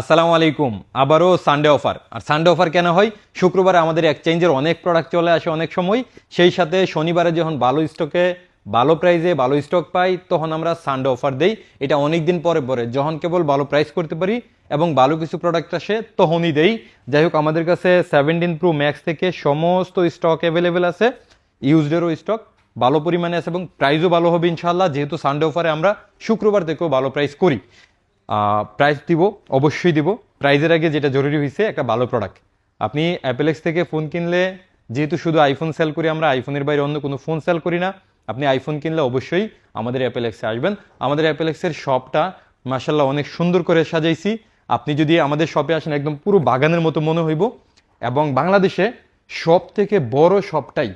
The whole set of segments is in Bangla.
আসসালামু আলাইকুম। আবারও সানডে অফার আর সানডে অফার কেন হয়? শুক্রবারে আমাদের এক্সচেঞ্জের অনেক প্রোডাক্ট চলে আসে অনেক সময়। সেই সাথে শনিবারে যখন ভালো স্টকে ভালো প্রাইসে ভালো স্টক পাই, তখন আমরা সানডে অফার দেই। এটা অনেক দিন পরে পরে। যখন কেবল ভালো প্রাইস করতে পারি এবং ভালো কিছু প্রোডাক্ট আসে, তখনই দেই। যাই হোক, আমাদের কাছে সেভেন্টিন প্রো ম্যাক্স থেকে সমস্ত স্টক অ্যাভেলেবেল আছে। ইউজডেরও স্টক ভালো পরিমাণে আছে এবং প্রাইসও ভালো হবে ইনশাল্লাহ যেহেতু সানডে অফারে আমরা শুক্রবার থেকেও ভালো প্রাইস করি। প্রাইস দিব, অবশ্যই দিব। প্রাইজের আগে যেটা জরুরি হয়েছে একটা ভালো প্রোডাক্ট আপনি অ্যাপেলেক্স থেকে ফোন কিনলে, যেহেতু শুধু আইফোন সেল করি আমরা আইফোনের বাইরে অন্য কোনো ফোন সেল করি না, আপনি আইফোন কিনলে অবশ্যই আমাদের অ্যাপেলেক্সে আসবেন। আমাদের অ্যাপেলেক্সের শপটা মাসাল্লাহ অনেক সুন্দর করে সাজাইছি। আপনি যদি আমাদের শপে আসেন, একদম পুরো বাগানের মতো মনে হইব। এবং বাংলাদেশে সব থেকে বড় শপটাই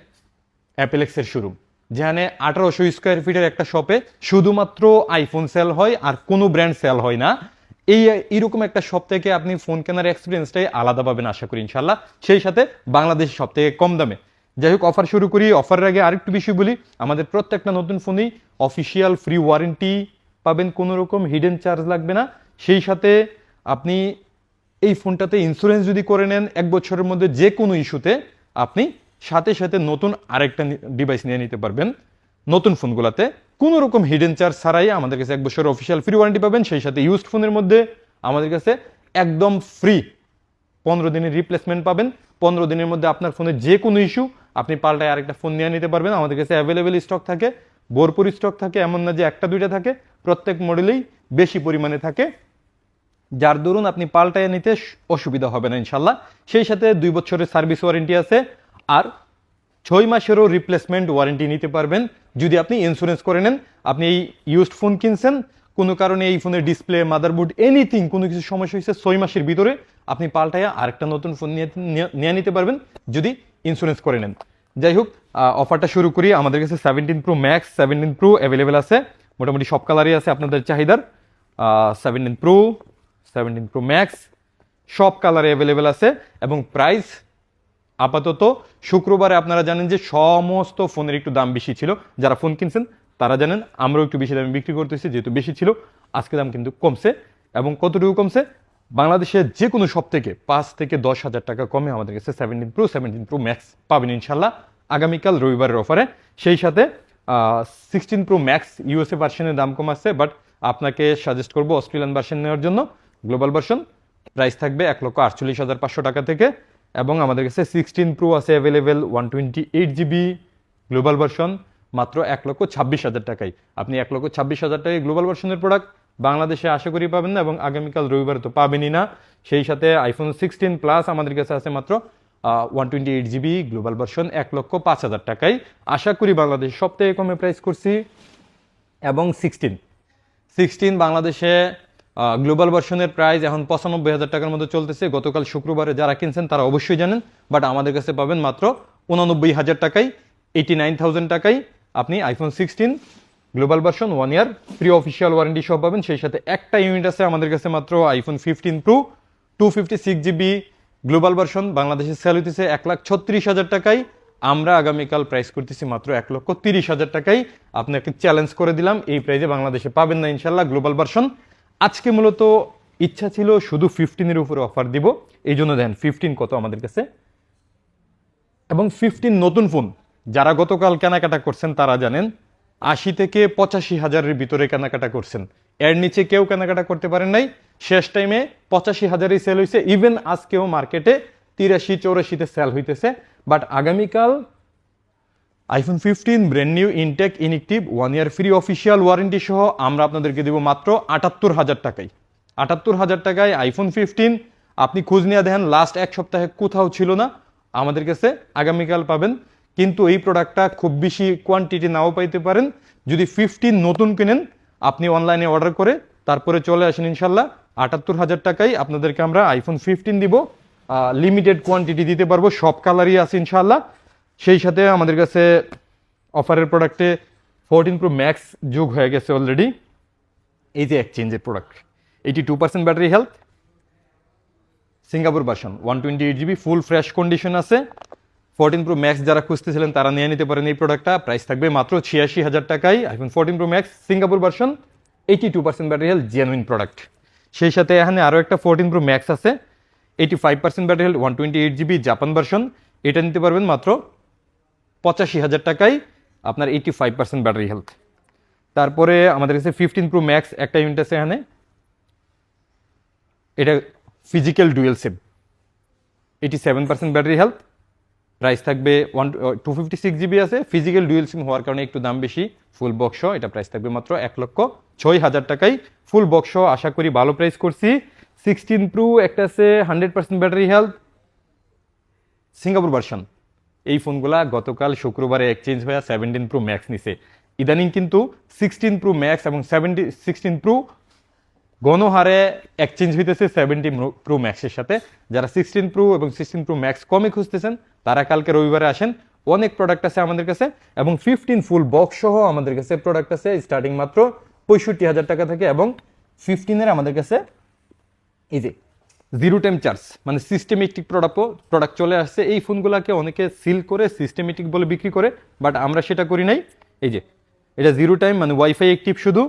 অ্যাপেলেক্সের শোরুম যেখানে আঠারোশো স্কোয়ার ফিটের একটা শপে শুধুমাত্র আইফোন সেল হয় আর কোনো ব্র্যান্ড সেল হয় না। এই এরকম একটা শপ থেকে আপনি ফোন কেনার এক্সপিরিয়েন্সটাই আলাদা পাবেন আশা করি ইনশাল্লাহ সেই সাথে বাংলাদেশ সব থেকে কম দামে। যাই হোক অফার শুরু করি। অফারের আগে আরেকটু বিষয় বলি। আমাদের প্রত্যেকটা নতুন ফোনেই অফিসিয়াল ফ্রি ওয়ারেন্টি পাবেন, কোনো রকম হিডেন চার্জ লাগবে না। সেই সাথে আপনি এই ফোনটাতে ইন্স্যুরেন্স যদি করে নেন, এক বছরের মধ্যে যে কোনো ইস্যুতে আপনি সাথে সাথে নতুন আরেকটা ডিভাইস নিয়ে নিতে পারবেন। নতুন ফোনগুলোতে। কোনো রকম হিডেন চার্জ ছাড়াই আমাদের কাছে এক বছরের অফিসিয়াল ফ্রি ওয়ারেন্টি পাবেন। সেই সাথে ইউজড ফোনের মধ্যে আমাদের কাছে একদম ফ্রি পনেরো দিনের রিপ্লেসমেন্ট পাবেন। পনেরো দিনের মধ্যে আপনার ফোনে যে কোনো ইস্যু আপনি পাল্টায় আরেকটা ফোন নিয়ে নিতে পারবেন। আমাদের কাছে অ্যাভেলেবেল স্টক থাকে, ভরপুর স্টক থাকে, এমন না যে একটা, দুইটা থাকে। প্রত্যেক মডেলেই বেশি পরিমাণে থাকে। যার দরুন আপনি পাল্টায় নিতে অসুবিধা হবে না ইনশাল্লাহ। সেই সাথে দুই বছরের সার্ভিস ওয়ারেন্টি আছে। আর ছয় মাসেরও রিপ্লেসমেন্ট ওয়ারেন্টি নিতে পারবেন। যদি আপনি ইন্স্যুরেন্স করে নেন, আপনি এই ইউজড ফোন কিনছেন, কোনো কারণে এই ফোনের ডিসপ্লে মাদারবোর্ড এনিথিং কোনো কিছু সমস্যা হয়েছে ছয় মাসের ভিতরে, আপনি পাল্টাইয়া আরেকটা নতুন ফোন নিয়ে নিতে পারবেন, যদি ইন্স্যুরেন্স করে নেন। যাই হোক অফারটা শুরু করি। আমাদের কাছে seventeen pro max seventeen pro available আছে। মোটামুটি সব কালারই আছে আপনাদের চাহিদার। Seventeen pro seventeen pro max সব কালারে অ্যাভেলেবেল আছে। এবং প্রাইস আপাতত শুক্রবারে আপনারা জানেন যে সমস্ত ফোনের একটু দাম বেশি ছিল। যারা ফোন কিনছেন, তারা জানেন আমরাও একটু বেশি দামে বিক্রি করতেছি, যেহেতু বেশি ছিল। আজকে দাম কিন্তু কমছে এবং কতটুকু কমছে? বাংলাদেশের যে কোনো সব থেকে পাঁচ থেকে দশ হাজার টাকা কমে আমাদের কাছে seventeen pro seventeen pro max পাবেন ইনশাল্লাহ আগামীকাল রবিবারের অফারে। সেই সাথে সিক্সটিন প্রো ম্যাক্স ইউএসএ ভার্সনের দাম কম আছে বাট আপনাকে সাজেস্ট করব অস্ট্রেলিয়ান ভার্সন নেওয়ার জন্য। গ্লোবাল ভার্সন প্রাইস থাকবে এক লক্ষ আটচল্লিশ হাজার পাঁচশো টাকা থেকে এবং আমাদের কাছে সিক্সটিন প্রো আছে available one twenty eight GB global version মাত্র এক লক্ষ ছাব্বিশ হাজার টাকায়। আপনি এক লক্ষ ছাব্বিশ হাজার টাকায় গ্লোবাল ভার্সনের প্রোডাক্ট বাংলাদেশে আশা করি পাবেন না এবং আগামীকাল রবিবার তো পাবেনই না। সেই সাথে আইফোন সিক্সটিন প্লাস আমাদের কাছে আছে মাত্র one twenty eight GB global version এক লক্ষ পাঁচ হাজার টাকায়। আশা করি বাংলাদেশ সব থেকে কমে প্রাইস করছি। এবং সিক্সটিন সিক্সটিন বাংলাদেশে গ্লোবাল ভার্সনের প্রাইস এখন পঁচানব্বই হাজার টাকার মতো চলতেছে। গতকাল শুক্রবারে যারা কিনছেন তারা অবশ্যই জানেন বাট আমাদের কাছে পাবেন মাত্র উনানব্বই হাজার টাকায় এইটি নাইন থাউজেন্ড টাকায় আপনি iPhone sixteen global version one year free official warranty সহ পাবেন। সেই সাথে একটা ইউনিট আছে আমাদের কাছে মাত্র iPhone fifteen pro two fifty six GB global version বাংলাদেশে সেল হইতেছে এক লাখ ছত্রিশ হাজার টাকায়। আমরা আগামীকাল প্রাইস করতেছি মাত্র এক লক্ষ তিরিশ হাজার টাকায়। আপনাকে চ্যালেঞ্জ করে দিলাম, এই প্রাইজে বাংলাদেশে পাবেন না ইনশাল্লাহ গ্লোবাল ভার্সন আজকে মূলত ইচ্ছা ছিল শুধু ফিফটিনের উপরে অফার দিব। এই জন্য দেন ফিফটিন কত আমাদের কাছে। এবং ফিফটিন নতুন ফোন যারা গতকাল কেনাকাটা করছেন তারা জানেন, আশি থেকে পঁচাশি হাজারের ভিতরে কেনাকাটা করছেন। এর নিচে কেউ কেনাকাটা করতে পারেন নাই। শেষ টাইমে পঁচাশি হাজারই সেল হয়েছে ইভেন আজকেও মার্কেটে তিরাশি, চৌরাশিতে সেল হইতেছে। বাট আগামীকাল iPhone fifteen brand new intact ইনিকটিভ one year free official warranty সহ আমরা আপনাদেরকে দেবো মাত্র আটাত্তর হাজার টাকায়। আটাত্তর হাজার টাকায় আইফোন ফিফটিন আপনি খোঁজ নিয়ে দেখেন লাস্ট এক সপ্তাহে কোথাও ছিল না, আমাদের কাছে আগামীকাল পাবেন। কিন্তু এই প্রোডাক্টটা খুব বেশি কোয়ান্টিটি নাও পাইতে পারেন। যদি ফিফটিন নতুন কিনেন, আপনি অনলাইনে অর্ডার করে, তারপরে চলে আসেন ইনশাল্লাহ, আটাত্তর হাজার টাকায় আপনাদেরকে আমরা আইফোন ফিফটিন দিব। লিমিটেড কোয়ান্টিটি দিতে পারব, সব কালারই আছে ইনশাল্লাহ। সেই সাথে আমাদের কাছে অফারের প্রোডাক্টে ফোরটিন প্রো ম্যাক্স যোগ হয়ে গেছে অলরেডি এই যে এক্সচেঞ্জের product eighty two percent battery health Singapore version one twenty eight GB full fresh condition আছে। ফোরটিন প্রো ম্যাক্স যারা খুঁজতেছিলেন, তারা নিয়ে নিতে পারেন এই প্রোডাক্টটা প্রাইস থাকবে মাত্র ছিয়াশি হাজার টাকায় iPhone fourteen pro max Singapore version eighty two percent battery health genuine product সেই সাথে এখানে আরও একটা ফোরটিন প্রো ম্যাক্স আছে। Eighty five percent battery health one twenty eight GB Japan version এটা নিতে পারবেন মাত্র পঁচাশি হাজার টাকায় আপনার eighty five percent battery health তারপরে আমাদের কাছে ফিফটিন প্রো ম্যাক্স একটা ইউনিট আছে এখানে। এটা physical dual SIM eighty seven percent battery health price থাকবে one two fifty six GB আছে। ফিজিক্যাল ডুয়েল সিম হওয়ার কারণে একটু দাম বেশি। ফুল বক্স এটা প্রাইস থাকবে মাত্র এক লক্ষ ছয় হাজার টাকায়। ফুল বক্স আশা করি ভালো প্রাইস করছি। সিক্সটিন প্রো একটা আছে hundred percent battery health Singapore version এই ফোনগুলা গতকাল শুক্রবারে এক্সচেঞ্জ হয়ে সেভেন্টিন প্রো ম্যাক্স নিছে। ইদানিং কিন্তু সিক্সটিন প্রো ম্যাক্স এবং সেভেন্টি সিক্সটিন প্রো গণহারে এক্সচেঞ্জ হইতেছে সেভেন্টি প্রো ম্যাক্সের সাথে। যারা সিক্সটিন প্রো এবং সিক্সটিন প্রো ম্যাক্স কমে খুঁজতেছেন, তারা কালকে রবিবারে আসেন। অনেক প্রোডাক্ট আছে আমাদের কাছে এবং ফিফটিন ফুল বক্স সহ আমাদের কাছে প্রোডাক্ট আছে স্টার্টিং মাত্র পঁয়ষট্টি হাজার টাকা থেকে এবং ফিফটিনের আমাদের কাছে যে জিরো টাইম চার্জ মানে সিস্টেমেটিক প্রোডাক্টও প্রোডাক্ট চলে আসছে। এই ফোনগুলোকে অনেকে সিল করে সিস্টেমেটিক বলে বিক্রি করে বাট আমরা সেটা করি নাই। এই যে, এটা জিরো টাইম মানে ওয়াইফাই অ্যাক্টিভ শুধু।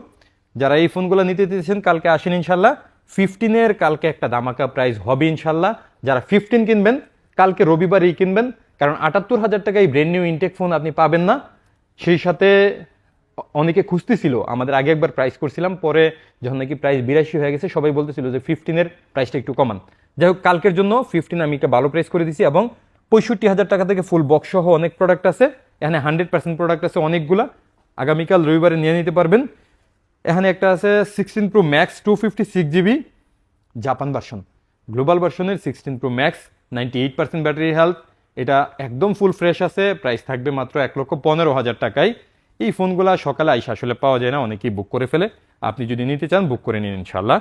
যারা এই ফোনগুলো নিতে দিতেছেন কালকে আসেন ইনশাল্লাহ ফিফটিনের কালকে একটা দামাকা প্রাইস হবে ইনশাল্লাহ যারা ফিফটিন কিনবেন, কালকে রবিবারই কিনবেন, কারণ আটাত্তর হাজার টাকায় ব্র্যান্ড নিউ ইনটেক ফোন আপনি পাবেন না। সেই সাথে অনেকে খুঁজতেছিল, আমাদের আগে একবার প্রাইস করছিলাম, পরে যখন নাকি প্রাইস বিরাশি হয়ে গেছে, সবাই বলতেছিল যে ফিফটিনের প্রাইসটা একটু কমান। যাই হোক কালকের জন্য ফিফটিন আমি একটা ভালো প্রাইস করে দিছি এবং পঁয়ষট্টি হাজার টাকা থেকে ফুল বক্স সহ অনেক প্রোডাক্ট আছে। এখানে হান্ড্রেড পার্সেন্ট প্রোডাক্ট আছে অনেকগুলা। আগামীকাল রবিবারে নিয়ে নিতে পারবেন। এখানে একটা আছে sixteen pro max two fifty six GB Japan version global ভার্সনের sixteen pro max ninety eight percent battery health এটা একদম ফুল ফ্রেশ আছে প্রাইস থাকবে মাত্র এক লক্ষ পনেরো হাজার টাকায়। এই ফোনগুলা সকালে আইসা আসলে পাওয়া যায় না, অনেকেই বুক করে ফেলে। আপনি যদি নিতে চান বুক করে নিন ইনশাল্লাহ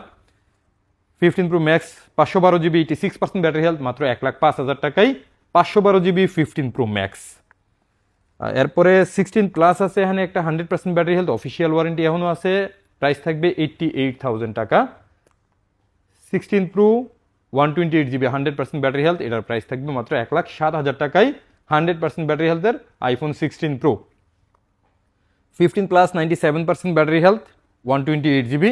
ফিফটিন প্রো ম্যাক্স পাঁচশো বারো GB eighty six percent battery health মাত্র এক লাখ পাঁচ হাজার টাকায় পাঁচশো বারো জিবি ফিফটিন প্রো ম্যাক্স এরপরে সিক্সটিন প্লাস আছে, এখানে একটা hundred percent battery health official warranty এখনও আছে। প্রাইস থাকবে এইটটি এইট থাউজেন্ড টাকা। Sixteen pro one twenty eight GB hundred percent battery health এটার প্রাইস থাকবে মাত্র এক লাখ সাত হাজার টাকায় হান্ড্রেড পার্সেন্ট ব্যাটারি হেলথের iPhone sixteen pro fifteen plus ninety seven percent battery health one twenty eight GB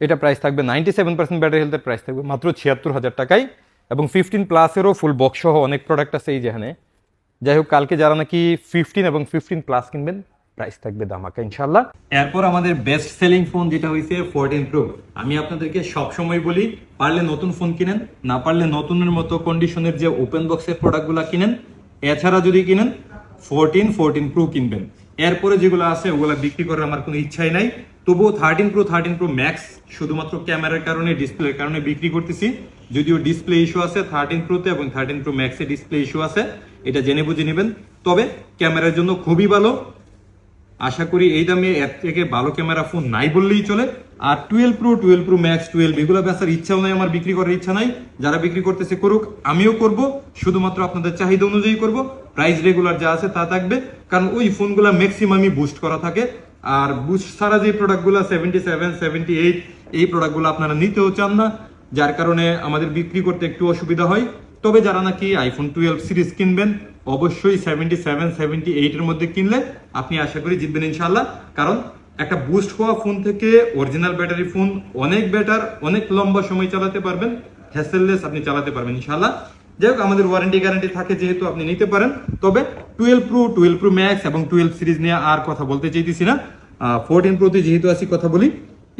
এটা প্রাইস থাকবে নাইনটি সেভেন পার্সেন্ট ব্যাটারি হেলথের প্রাইস থাকবে মাত্র ছিয়াত্তর হাজার টাকায়। এবং ফিফটিন প্লাসেরও ফুল বক্স সহ অনেক প্রোডাক্ট আছে এই যেখানে। যাই হোক, কালকে যারা নাকি ফিফটিন এবং ফিফটিন প্লাস কিনবেন প্রাইস থাকবে দামাকা ইনশাল্লাহ এরপর আমাদের বেস্ট সেলিং ফোন যেটা হয়েছে ফোরটিন প্রো আমি আপনাদেরকে সবসময় বলি, পারলে নতুন ফোন কিনেন, না পারলে নতুনের মতো কন্ডিশনের যে ওপেন বক্সের প্রোডাক্টগুলো কিনেন, এছাড়া যদি কিনেন ফোরটিন ফোরটিন প্রো কিনবেন। এরপরে যেগুলো আছে, ওগুলো বিক্রি করার আমার কোনো ইচ্ছাই নাই। তবুও thirteen pro thirteen pro max শুধুমাত্র ক্যামেরার কারণে ডিসপ্লের কারণে বিক্রি করতেছি। যদিও ডিসপ্লে ইস্যু আছে থার্টিন প্রোতে এবং থার্টিন প্রো ম্যাক্সে ডিসপ্লে ইস্যু আছে, এটা জেনে বুঝে নেবেন। তবে ক্যামেরার জন্য খুবই ভালো। আশা করি এই দামে এর থেকে ভালো ক্যামেরা ফোন নাই বললেই চলে। আর twelve pro twelve pro max twelve এগুলো বেচার ইচ্ছাও নাই, আমার বিক্রি করার ইচ্ছা নাই। যারা বিক্রি করতেছে করুক, আমিও করব। শুধুমাত্র আপনাদের চাহিদা অনুযায়ী করব। প্রাইস রেগুলার যা আছে তা থাকবে। কারণ ওই ফোনগুলো ম্যাক্সিমামই বুস্ট করা থাকে। আর বুস্ট ছাড়া যে প্রোডাক্টগুলো সেভেন্টি সেভেন সেভেন্টি এইট এই প্রোডাক্টগুলো আপনারা নিতেও চান না। যার কারণে আমাদের বিক্রি করতে একটু অসুবিধা হয়। তবে যারা নাকি আইফোন টুয়েলভ সিরিজ কিনবেন, অবশ্যই সেভেন্টি সেভেন সেভেন্টি এইটের মধ্যে কিনলে আপনি আশা করি জিতবেন ইনশাল্লাহ কারণ একটা বুস্ট হওয়া ফোন থেকে অরিজিনাল ব্যাটারি ফোন অনেক বেটার অনেক লম্বা সময় চালাতে পারবেন। হ্যাসেললেস আপনি চালাতে পারবেন ইনশাল্লাহ যাই হোক, আমাদের ওয়ারেন্টি গ্যারান্টি থাকে যেহেতু আপনি নিতে পারেন। তবে twelve pro twelve pro max এবং টুয়েলভ সিরিজ নিয়ে আর কথা বলতে চাইতেছি না। ফোরটিন প্রোতে যেহেতু আসি কথা বলি।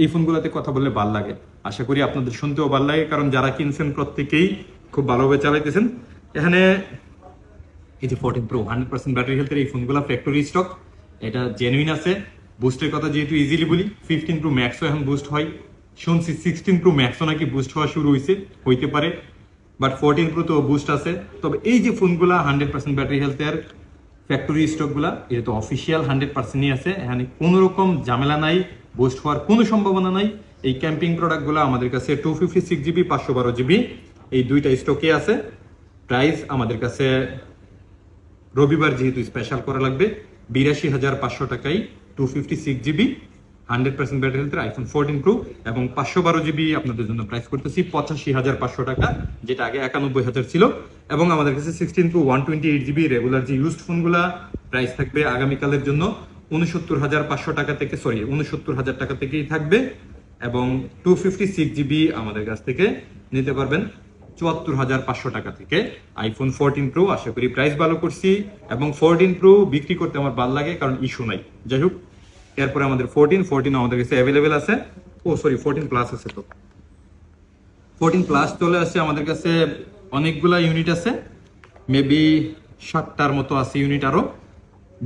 এই ফোনগুলোতে কথা বললে ভালো লাগে। আশা করি আপনাদের শুনতেও ভালো লাগে, কারণ যারা কিনছেন প্রত্যেকেই খুব ভালোভাবে চালাইতেছেন। এখানে এই যে fourteen pro hundred percent battery হেলথের এই ফোনগুলো ফ্যাক্টরি স্টক এটা জেনুইন আছে। বুস্টের কথা যেহেতু ইজিলি বলি ফিফটিন প্রো ম্যাক্সও এখন বুস্ট হয়। শুনছি সিক্সটিন প্রো ম্যাক্সও নাকি বুস্ট হওয়া শুরু হয়েছে হইতে পারে। বাট ফোরটিন প্রো তো বুস্ট আছে। তবে এই যে ফোনগুলো হান্ড্রেড পার্সেন্ট ব্যাটারি হেলথের ফ্যাক্টরি স্টকগুলা এটা তো অফিসিয়াল হান্ড্রেড পার্সেন্টই আছে। এখানে কোনো রকম ঝামেলা নাই বুস্ট হওয়ার কোনো সম্ভাবনা নাই। এই ক্যাম্পিং প্রোডাক্টগুলো আমাদের কাছে টু ফিফটি সিক্স জিবি পাঁচশো বারো জিবি এই দুইটা স্টকে আছে। প্রাইস আমাদের কাছে রবিবার যেহেতু স্পেশাল করা লাগবে, বিরাশি হাজার পাঁচশো টাকায় two fifty six GB hundred percent battery হেলথের আইফোন ফোরটিন প্রো এবং পাঁচশো বারো জিবি আপনাদের জন্য প্রাইস করতেছি পঁচাশি হাজার পাঁচশো টাকা, যেটা আগে একানব্বই হাজার ছিল। এবং আমাদের কাছে sixteen pro one twenty eight GB regular যে ইউজড ফোনগুলা প্রাইস থাকবে আগামীকালের জন্য উনসত্তর হাজার পাঁচশো টাকা থেকে সরি উনসত্তর হাজার টাকা থেকেই থাকবে এবং টু ফিফটি সিক্স জিবি আমাদের কাছ থেকে নিতে পারবেন চুয়াত্তর হাজার পাঁচশো টাকা থেকে। আইফোন ফোরটিন প্রো আশা করি প্রাইস ভালো করছি এবং ফোরটিন প্রো বিক্রি করতে আমার ভালো লাগে, কারণ ইস্যু নাই। যাই হোক এরপরে আমাদের ফোরটিন ফোরটিন আমাদের কাছে অ্যাভেলেবেল আছে। ও সরি ফোরটিন প্লাস আছে তো। ফোরটিন প্লাস চলে আসছে আমাদের কাছে অনেকগুলা ইউনিট আছে। মেবি ষাটটার মতো আছে ইউনিট আরও।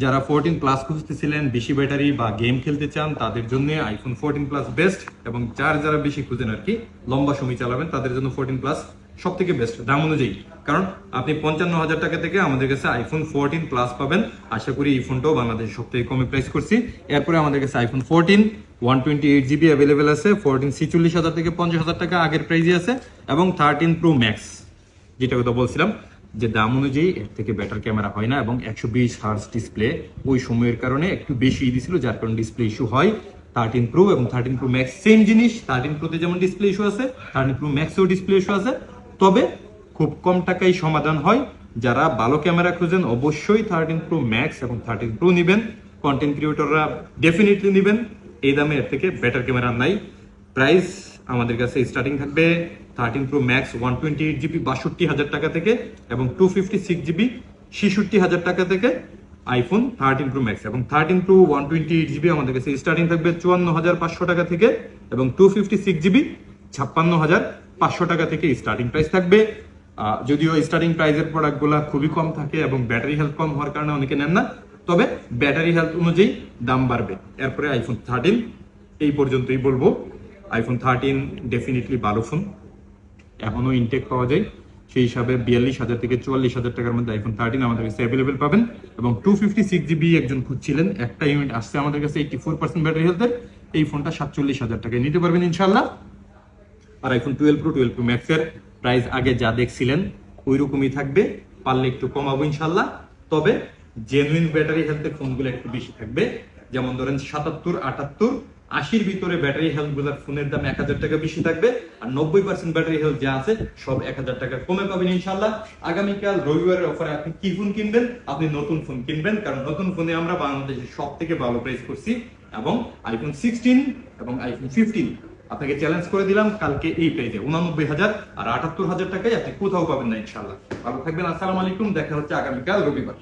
যারা ফোরটিন প্লাস খুঁজতেছিলেন, বেশি ব্যাটারি বা গেম খেলতে চান, তাদের জন্য আইফোন ফোরটিন প্লাস বেস্ট এবং চার যারা বেশি খুঁজেন আর কি, লম্বা সময় চালাবেন, তাদের জন্য ফোরটিন প্লাস সব থেকে বেস্ট দাম অনুযায়ী। কারণ আপনি পঞ্চান্ন হাজার টাকা থেকে আমাদের কাছে আইফোন ফোরটিন প্লাস পাবেন। আশা করি এই ফোনটাও বাংলাদেশে সব থেকে কমে প্রাইস করছি। এরপরে আমাদের কাছে iPhone fourteen one twenty eight GB available আছে। ফোরটিন ছিচল্লিশ হাজার থেকে পঞ্চাশ হাজার টাকা আগের প্রাইজে আছে। এবং থার্টিন প্রো ম্যাক্স যেটা কথা বলছিলাম, যে দাম অনুযায়ী এর থেকে বেটার ক্যামেরা হয় না এবং একশো বিশ হার্স ডিসপ্লে ওই সময়ের কারণে একটু বেশি দিছিল, যার কারণে ডিসপ্লে ইস্যু হয়। থার্টিন প্রো এবং থার্টিন প্রো ম্যাক্স সেম জিনিস। থার্টিন প্রোতে যেমন ডিসপ্লে ইস্যু আছে থার্টিন প্রো ম্যাক্সেও ডিসপ্লে ইস্যু আছে। তবে খুব কম টাকায় সমাধান হয়। যারা ভালো ক্যামেরা খুঁজেন অবশ্যই থার্টিন প্রো ম্যাক্স এবং থার্টিন প্রো নেবেন। কন্টেন্ট ক্রিয়েটররা ডেফিনেটলি নেবেন। এই দামে এর থেকে বেটার ক্যামেরা নাই। প্রাইস আমাদের কাছে স্টার্টিং থাকবে thirteen pro max one twenty eight GB বাষট্টি হাজার টাকা থেকে এবং টু ফিফটি সিক্স জিবি ছেষট্টি হাজার টাকা থেকে আইফোন থার্টিন প্রো ম্যাক্স এবং thirteen pro one twenty eight GB আমাদের কাছে স্টার্টিং থাকবে চুয়ান্ন হাজার পাঁচশো টাকা থেকে এবং টু ফিফটি সিক্স জিবি ছাপ্পান্ন হাজার পাঁচশো টাকা থেকে স্টার্টিং প্রাইস থাকবে। যদিও স্টার্টিং প্রাইসের প্রোডাক্টগুলো খুবই কম থাকে এবং ব্যাটারি হেলথ কম হওয়ার কারণে অনেকে নেন না। তবে ব্যাটারি হেলথ অনুযায়ী দাম বাড়বে। এরপরে আইফোন থার্টিন এই পর্যন্তই বলব। আইফোন থার্টিন ডেফিনেটলি ভালো ফোন এখনও ইনটেক পাওয়া যায়। সেই হিসাবে বিয়াল্লিশ হাজার থেকে চুয়াল্লিশ হাজার টাকার মধ্যে আইফোন থার্টিন আমাদের কাছে অ্যাভেলেবেল পাবেন এবং টু ফিফটি সিক্স জিবি একজন খুঁজছিলেন। একটা ইউনিট আসছে আমাদের কাছে এইটি ফোর পার্সেন্ট ব্যাটারি হেলথের এই ফোনটা সাতচল্লিশ হাজার টাকায় নিতে পারবেন ইনশাল্লাহ আর iPhone twelve pro twelve pro ম্যাক্সের প্রাইস আগে যা দেখছিলেন ওই রকমই থাকবে। পারলে একটু কমাবো ইনশাল্লাহ। তবে জেনুইন ব্যাটারি হেলথের ফোনগুলো একটু বেশি থাকবে। যেমন ধরেন সাতাত্তর, আটাত্তর, আশির ভিতরে ব্যাটারি হেলথগুলার ফোনের দাম এক হাজার টাকা বেশি থাকবে। আর নব্বই পার্সেন্ট ব্যাটারি হেলথ যা আছে, সব এক হাজার টাকা কমে পাবেন ইনশাল্লাহ। আগামীকাল রবিবারের অফারে আপনি কি ফোন কিনবেন? আপনি নতুন ফোন কিনবেন, কারণ নতুন ফোনে আমরা বাংলাদেশের সব থেকে ভালো প্রাইস করছি। এবং আইফোন সিক্সটিন এবং আইফোন ফিফটিন আপনাকে চ্যালেঞ্জ করে দিলাম, কালকে এই প্রাইজে উনানব্বই হাজার আর আটাত্তর হাজার টাকায় আপনি কোথাও পাবেন না ইনশাল্লাহ ভালো থাকবেন, আসসালামু আলাইকুম, দেখা হচ্ছে আগামীকাল রবিবার।